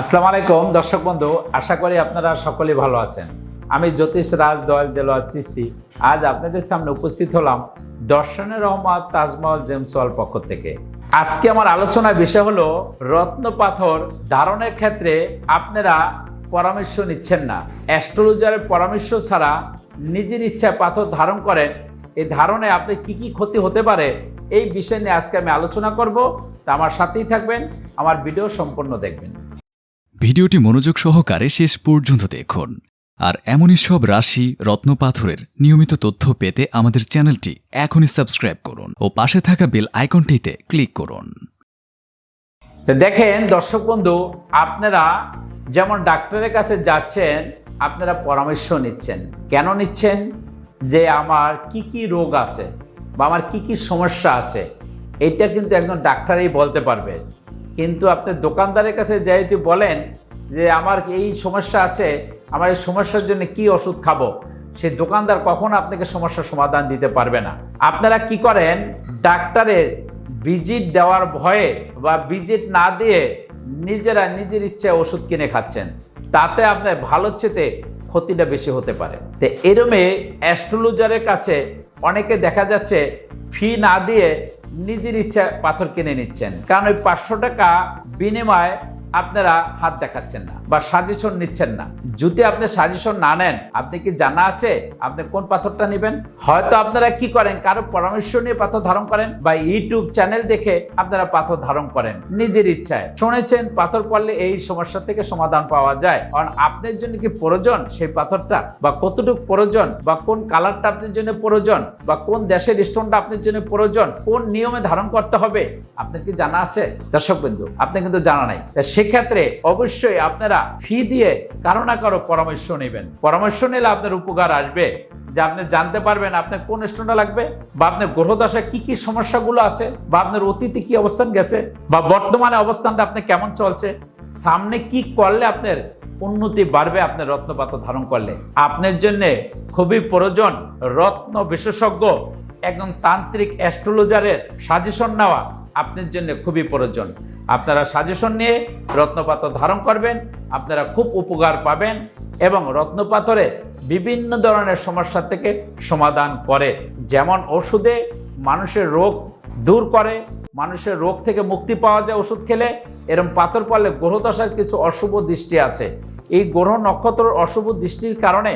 আসসালামু আলাইকুম, দর্শক বন্ধু, আশা করি আপনারা সকলে ভালো আছেন। আমি জ্যোতিষ রাজ দয়াল দেলোয়ার চিস্তি আজ আপনাদের সামনে উপস্থিত হলাম দর্শনের রহমত তাজমহল জেমসওয়াল পক্ষ থেকে। আজকে আমার আলোচনার বিষয় হলো, রত্ন পাথর ধারণের ক্ষেত্রে আপনারা পরামর্শ নিচ্ছেন না। অ্যাস্ট্রোলজারের পরামর্শ ছাড়া নিজের ইচ্ছায় পাথর ধারণ করেন। এই ধারণে আপনি কি কি ক্ষতি হতে পারে, এই বিষয় নিয়ে আজকে আমি আলোচনা করব। তা আমার সাথেই থাকবেন, আমার ভিডিও সম্পূর্ণ দেখবেন। ভিডিওটি মনোযোগ সহকারে শেষ পর্যন্ত দেখুন। আর এমনই সব রাশি রত্নপাথরের নিয়মিত তথ্য পেতে আমাদের চ্যানেলটি এখনই সাবস্ক্রাইব করুন ও পাশে থাকা বেল আইকনটিতে ক্লিক করুন। দেখেন, দর্শক বন্ধু, আপনারা যেমন ডাক্তারের কাছে যাচ্ছেন, আপনারা পরামর্শ নিচ্ছেন। কেন নিচ্ছেন? যে আমার কি কি রোগ আছে বা আমার কি কি সমস্যা আছে, এটা কিন্তু একজন ডাক্তারই বলতে পারবে। কিন্তু আপনি দোকানদারের কাছে যেহেতু বলেন যে আমার এই সমস্যা আছে, আমার এই সমস্যার জন্য কি ওষুধ খাব? সেই দোকানদার কখনো আপনাকে সমস্যার সমাধান দিতে পারবে না। আপনারা কি করেন? ডাক্তারের ভিজিট দেওয়ার ভয়ে বা ভিজিট না দিয়ে নিজেরা নিজের ইচ্ছায় ওষুধ কিনে খাচ্ছেন। তাতে আপনার ভালো চেতে ক্ষতিটা বেশি হতে পারে। তো এরমে অ্যাস্ট্রোলজারের কাছে অনেকে দেখা যাচ্ছে ফি না দিয়ে নিজের ইচ্ছা পাথর কিনে নিচ্ছেন। কারণ ওই পাঁচশো টাকা বিনিময়ে আপনারা হাত দেখাচ্ছেন না বা সাজেশন নিচ্ছেন না। যদি আপনি সাজেশন না নেন, আপনি কি জানা আছে আপনি কোন পাথরটা নেবেন? হয়তো আপনারা কি করেন? কারও পরামর্শ নিয়ে পাথর ধারণ করেন বা ইউটিউব চ্যানেল দেখে আপনারা পাথর ধারণ করেন। নিজের ইচ্ছায়। শুনেছেন, পাথর পড়লে এই সমস্যা থেকে সমাধান পাওয়া যায়। কারণ আপনার জন্য কি প্রয়োজন সেই পাথরটা? বা কতটুকু প্রয়োজন? বা কোন কালারটা আপনার জন্য প্রয়োজন? বা কোন দেশের স্টোনটা আপনার জন্য প্রয়োজন? কোন নিয়মে ধারণ করতে হবে? আপনার কি জানা আছে? দর্শক বিন্দু আপনি কিন্তু জানা নাই। তা সেক্ষেত্রে অবশ্যই আপনারা ফি দিয়ে কারও না কারও পরামর্শ নেবেন। পরামর্শ নিলে আপনার উপকার আসবে। যে আপনি জানতে পারবেন আপনার কোন স্টোনটা লাগবে বা আপনার গ্রহদশায় কি কি সমস্যাগুলো আছে বা আপনার অতীতে কি অবস্থান গেছে বা বর্তমানে অবস্থানটা আপনি কেমন চলছে। সামনে কি করলে আপনার উন্নতি বাড়বে আপনার রত্নপাত ধারণ করলে। আপনার জন্য খুবই প্রয়োজন রত্ন বিশেষজ্ঞ, একজন তান্ত্রিক অ্যাস্ট্রোলজারের সাজেশন নেওয়া। আপনার জন্য খুবই প্রয়োজন। আপনারা সাজেশন নিয়ে রত্নপাথর ধারণ করবেন, আপনারা খুব উপকার পাবেন এবং রত্নপাথরে বিভিন্ন ধরনের সমস্যা থেকে সমাধান করে। যেমন ওষুধে মানুষের রোগ দূর করে, মানুষের রোগ থেকে মুক্তি পাওয়া যায় ওষুধ খেলে, এরম পাথর পড়লে গ্রহদশার কিছু অশুভ দৃষ্টি আছে। এই গ্রহ নক্ষত্রের অশুভ দৃষ্টির কারণে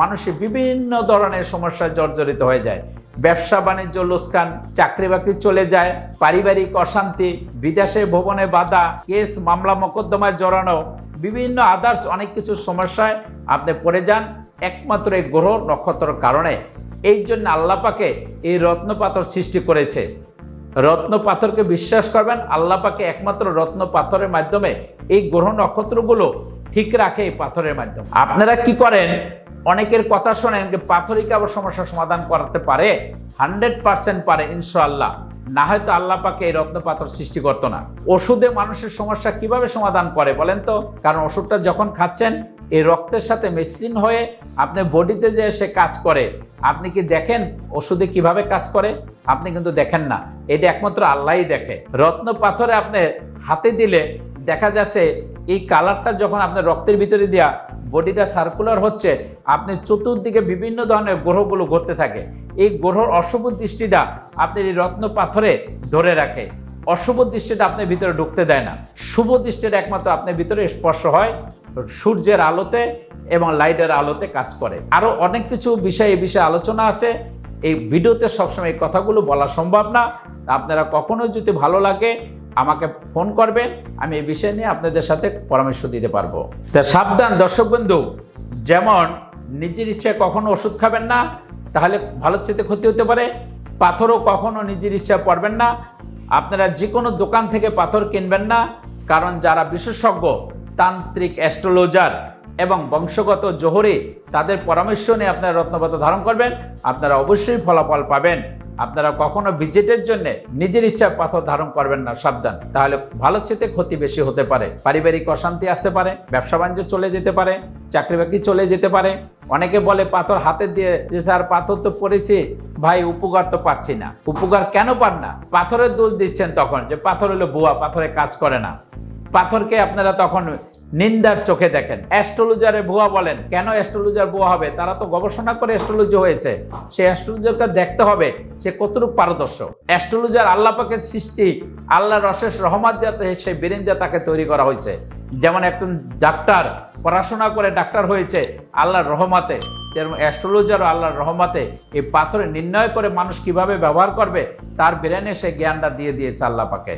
মানুষের বিভিন্ন ধরনের সমস্যায় জর্জরিত হয়ে যায়। ব্যবসা বাণিজ্য লোসকান চাকরি বাকরি চলে যায়, পারিবারিক অশান্তি, বিদেশে ভবনে বাধা, কেস, মামলা, মোকদ্দমায় জড়ানো, বিভিন্ন আদার্স অনেক কিছু সমস্যায় আপনি পড়ে যান একমাত্র এই গ্রহ নক্ষত্রের কারণে। এই জন্য আল্লাপাকে এই রত্ন পাথর সৃষ্টি করেছে। রত্ন পাথরকে বিশ্বাস করবেন, আল্লাহ পাকে একমাত্র রত্ন পাথরের মাধ্যমে এই গ্রহ নক্ষত্রগুলো ঠিক রাখে এই পাথরের মাধ্যমে। আপনারা কি করেন? অনেকের কথা শোনেন যে পাথরই কি আবার সমস্যার সমাধান করাতে পারে, হান্ড্রেড পার্সেন্ট পারে ইনশাআল্লাহ। না হয়তো আল্লাহ পাকে এই রত্ন পাথর সৃষ্টি করতো না। ওষুধে মানুষের সমস্যা কীভাবে সমাধান করে বলেন তো? কারণ ওষুধটা যখন খাচ্ছেন, এই রক্তের সাথে মেশিন হয়ে আপনার বডিতে যে সে কাজ করে। আপনি কি দেখেন ওষুধে কীভাবে কাজ করে? আপনি কিন্তু দেখেন না। এটা একমাত্র আল্লাহই দেখে। রত্ন পাথরে আপনি হাতে দিলে দেখা যাচ্ছে এই কালারটা যখন আপনার রক্তের ভিতরে দেওয়া বডিটা সার্কুলার হচ্ছে, আপনি চতুর্দিকে বিভিন্ন ধরনের গ্রহগুলো ঘুরতে থাকে। এই গ্রহর অশুভ দৃষ্টিটা আপনার এই রত্ন পাথরে ধরে রাখে। অশুভ দৃষ্টিটা আপনার ভিতরে ঢুকতে দেয় না। শুভ দৃষ্টিটা একমাত্র আপনার ভিতরে স্পর্শ হয়, সূর্যের আলোতে এবং লাইটের আলোতে কাজ করে। আরও অনেক কিছু বিষয় এই বিষয়ে আলোচনা আছে। এই ভিডিওতে সবসময় এই কথাগুলো বলা সম্ভব না। আপনারা কখনোই যদি ভালো লাগে আমাকে ফোন করবেন, আমি এই বিষয় নিয়ে আপনাদের সাথে পরামর্শ দিতে পারব। তা সাবধান দর্শক বন্ধু, যেমন নিজের ইচ্ছায় কখনো ওষুধ খাবেন না, তাহলে ভালো চেতে ক্ষতি হতে পারে। পাথরও কখনো নিজের ইচ্ছা পড়বেন না। আপনারা যে কোনো দোকান থেকে পাথর কিনবেন না, কারণ যারা বিশেষজ্ঞ, তান্ত্রিক অ্যাস্ট্রোলজার এবং বংশগত জোহরে, তাদের পরামর্শ নিয়ে আপনারা রত্নপাত ধারণ করবেন। আপনারা অবশ্যই ফলাফল পাবেন। আপনারা কখনো ভিজিটের জন্য নিজের ইচ্ছা পাথর ধারণ করবেন না, সাবধান। তাহলে ভালো চেতে ক্ষতি বেশি হতে পারে। পারিবারিক অশান্তি আসতে পারে, ব্যবসা বাণিজ্য চলে যেতে পারে, চাকরি বাকরি চলে যেতে পারে। অনেকে বলে পাথর হাতে দিয়ে যে স্যার, পাথর তো পড়েছে, ভাই উপকার তো পাচ্ছি না। উপকার কেন পান না? পাথরের দোষ দিচ্ছেন তখন যে পাথর হলো বুয়া, পাথরে কাজ করে না। পাথরকে আপনারা তখন নিন্দার চোখে দেখেন। অ্যাস্ট্রোলজারে ভুয়া বলেন, কেন অ্যাস্ট্রোলজার ভুয়া হবে? তারা তো গবেষণা করে অ্যাস্ট্রোলজি হয়েছে। সে অ্যাস্ট্রোলজারকে দেখতে হবে, সে কতটুকু পারদর্শ অ্যাস্ট্রোলজার আল্লাহ পাকের সৃষ্টি, আল্লাহর অশেষ রহমত যাতে সেই বেরিন্দা তাকে তৈরি করা হয়েছে। যেমন একজন ডাক্তার পড়াশোনা করে ডাক্তার হয়েছে, আল্লাহর রহমাতে। যেরকম অ্যাস্ট্রোলজারও আল্লাহর রহমাতে এই পাথরে নির্ণয় করে মানুষ কীভাবে ব্যবহার করবে, তার ব্রেনে সে জ্ঞানটা দিয়ে দিয়েছে আল্লাহ পাকে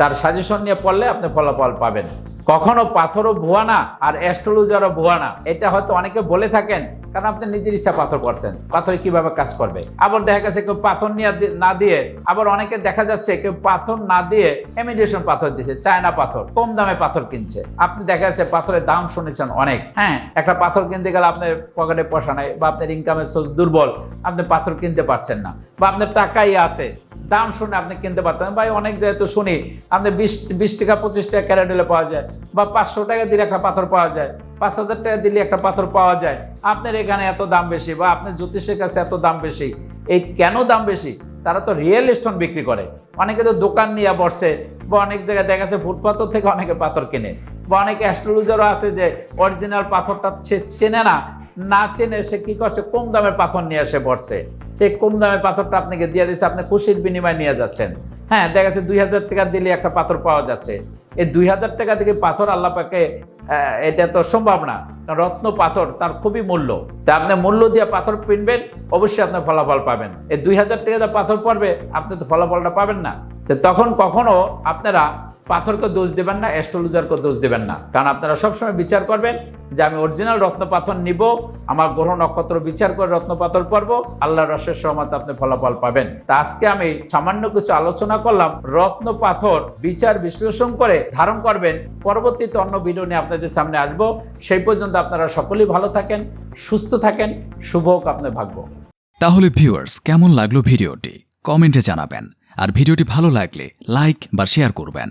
তার সাজেশন নিয়ে পড়লে আপনি ফলাফল পাবেন। কখনো পাথরও ভুয়া না আর অ্যাস্ট্রোলজারও ভুয়া না। এটা হয়তো অনেকে বলে থাকেন, কারণ আপনি নিজের ইচ্ছা পাথর করছেন পাথর কীভাবে কাজ করবে? আবার দেখা গেছে কেউ পাথর নিয়ে না দিয়ে, আবার অনেকে দেখা যাচ্ছে কেউ পাথর না দিয়ে এমিডিয়েশন পাথর দিচ্ছে চায়না পাথর, কম দামে পাথর কিনছে। আপনি দেখা যাচ্ছে পাথরের দাম শুনেছেন অনেক। হ্যাঁ একটা পাথর কিনতে গেলে আপনার পকেটে পয়সা নাই বা আপনার ইনকামের সোর্স দুর্বল, আপনি পাথর কিনতে পারছেন না। বা আপনার টাকাই আছে দাম শুনে আপনি কিনতে পারতেন। ভাই, অনেক জায়গায় তো শুনি, আপনি বিশ বিশ টাকা, পঁচিশ টাকা ক্যারেট হলে পাওয়া যায়, বা পাঁচশো টাকা দিলে একটা পাথর পাওয়া যায়, পাঁচ হাজার টাকা দিলে একটা পাথর পাওয়া যায়। আপনার এখানে এত দাম বেশি বা আপনার জ্যোতিষের কাছে এত দাম বেশি, এই কেন দাম বেশি? তারা তো রিয়েল স্টোন বিক্রি করে। অনেকে তো দোকান নিয়ে বসছে বা অনেক জায়গায় দেখা যাচ্ছে ফুটপাথর থেকে অনেকে পাথর কেনে, বা অনেকে অ্যাস্ট্রোলজারও আছে যে অরিজিনাল পাথরটা সে চেনে না না চেনে সে কি করছে কম দামের পাথর নিয়ে এসে পড়ছে? সেই কম দামের পাথরটা আপনাকে দিয়ে দিচ্ছে আপনি খুশির বিনিময়ে নিয়ে যাচ্ছেন। হ্যাঁ দেখা যাচ্ছে দুই হাজার টাকা দিলে একটা পাথর পাওয়া যাচ্ছে। এই দুই হাজার টাকা থেকে পাথর আল্লাহ পাকে আহ, এটা তো সম্ভব না। রত্ন পাথর তার খুবই মূল্য। তা আপনি মূল্য দিয়ে পাথর কিনবেন অবশ্যই আপনি ফলাফল পাবেন। এই দুই হাজার টাকা পাথর পড়বে আপনি তো ফলাফলটা পাবেন না। তখন কখনো আপনারা পাথরকে দোষ দেবেন না অ্যাস্ট্রোলজারকে দোষ দেবেন না। কারণ আপনারা সবসময় বিচার করবেন যে আমি অরিজিনাল রত্ন পাথর নিব, আমার গ্রহ নক্ষত্র বিচার করে রত্ন পাথর পরব, আল্লাহর রসের সহমত আপনি ফলাফল পাবেন। তা আজকে আমি সামান্য কিছু আলোচনা করলাম রত্ন পাথর বিচার বিশ্লেষণ করে ধারণ করবেন। পরবর্তীতে অন্য ভিডিও নিয়ে আপনাদের সামনে আসব। সেই পর্যন্ত আপনারা সকলেই ভালো থাকেন, সুস্থ থাকেন, শুভ হোক আপনার ভাগ্য। তাহলে ভিউয়ার্স কেমন লাগল ভিডিওটি কমেন্টে জানাবেন। আর ভিডিওটি ভালো লাগলে লাইক বা শেয়ার করবেন।